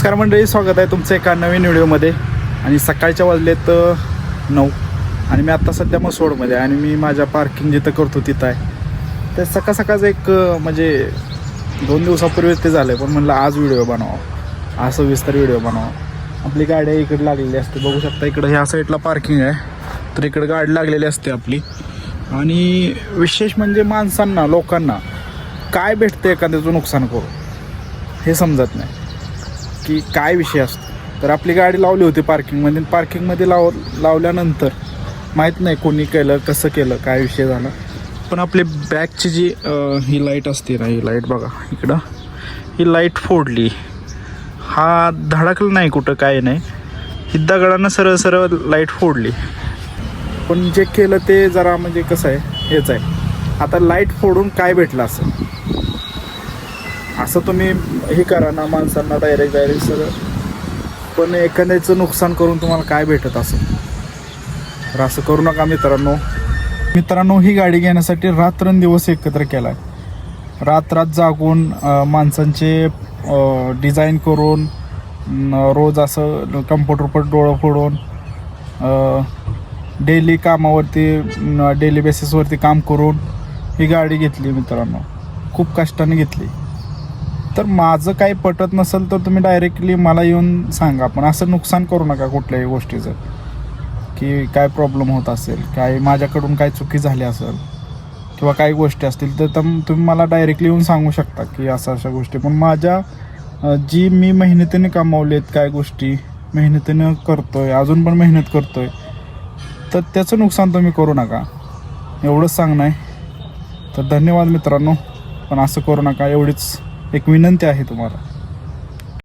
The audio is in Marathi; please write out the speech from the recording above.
नमस्कार मंडळी स्वागत आहे तुमचं एका नवीन व्हिडिओमध्ये. आणि सकाळच्या वाजलेत नऊ आणि मी आत्ता सध्या मसोडमध्ये आणि मी माझ्या पार्किंग जिथं करतो तिथं आहे. तर सकाळ सकाळचं एक म्हणजे दोन दिवसापूर्वीच ते झालं आहे पण म्हणलं आज व्हिडिओ बनवा आज सविस्तर व्हिडिओ बनवा आपली गाडी इकडे लागलेली असते बघू शकता इकडं ह्या साईडला पार्किंग आहे. तर इकडं गाडी लागलेली असते आपली. आणि विशेष म्हणजे माणसांना लोकांना काय भेटतं एखाद्याचं नुकसान करू हे समजत नाही. की काय विषय असतो. तर आपली गाडी लावली होती पार्किंगमध्ये पार्किंगमध्ये लाव लावल्यानंतर माहीत नाही कोणी केलं कसं केलं काय विषय झाला. पण आपली बॅगची जी ही लाइट असते ना ही लाइट बघा इकडं. ही लाइट फोडली. हा धडकलं नाही कुठं काय नाही. ही दगडानं सरळ सरळ लाइट फोडली. पण जे केलं ते जरा म्हणजे कसं आहे हेच आहे. आता लाइट फोडून काय भेटलं असं? असं तुम्ही हे करा ना माणसांना डायरेक्ट डायरेक्ट सगळं. पण एखाद्याचं नुकसान करून तुम्हाला काय भेटत असेल तर असं करू नका मित्रांनो. मित्रांनो ही गाडी घेण्यासाठी रात्रंदिवस एकत्र केला आहे रात्रात जागून माणसांचे डिझाईन करून रोज असं कम्प्युटरवर डोळं फोडून डेली कामावरती डेली बेसिसवरती काम करून ही गाडी घेतली मित्रांनो. खूप कष्टाने घेतली. तर माझं काही पटत नसेल तर तुम्ही डायरेक्टली मला येऊन सांगा. पण असं नुकसान करू नका कुठल्याही गोष्टीचं. की काय प्रॉब्लेम होत असेल काय माझ्याकडून काय चुकी झाली असेल किंवा काही गोष्टी असतील तर तुम्ही मला डायरेक्टली येऊन सांगू शकता की अशा अशा गोष्टी. पण माझ्या जी मी मेहनतीने कमावलेत काय गोष्टी मेहनतीनं करतो आहे अजून पण मेहनत करतो आहे तर त्याचं नुकसान तुम्ही करू नका. एवढंच सांगणं आहे. तर धन्यवाद मित्रांनो. पण असं करू नका एवढीच एक विनंती आहे तुम्हाला.